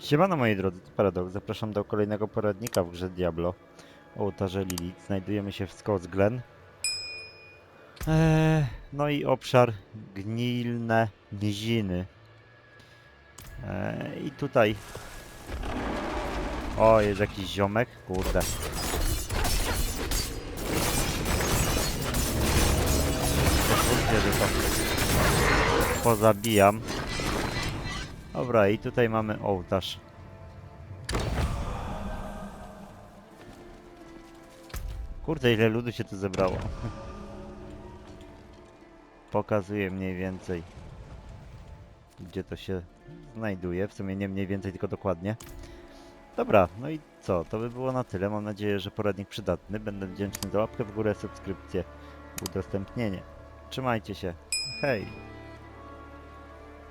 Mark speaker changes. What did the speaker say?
Speaker 1: Siemano moi drodzy, Paradox. Zapraszam do kolejnego poradnika w grze Diablo o ołtarze Lilith. Znajdujemy się w Scots Glen. Eee, no i obszar Gnilne Niziny. Eee, I tutaj... O, jest jakiś ziomek. Kurde. Że to pozabijam. Dobra, i tutaj mamy ołtarz. Kurde, ile ludu się tu zebrało. Pokazuje mniej więcej, gdzie to się znajduje. W sumie nie mniej więcej, tylko dokładnie. Dobra, no i co? To by było na tyle. Mam nadzieję, że poradnik przydatny. Będę wdzięczny za łapkę w górę, subskrypcję, udostępnienie. Trzymajcie się. Hej!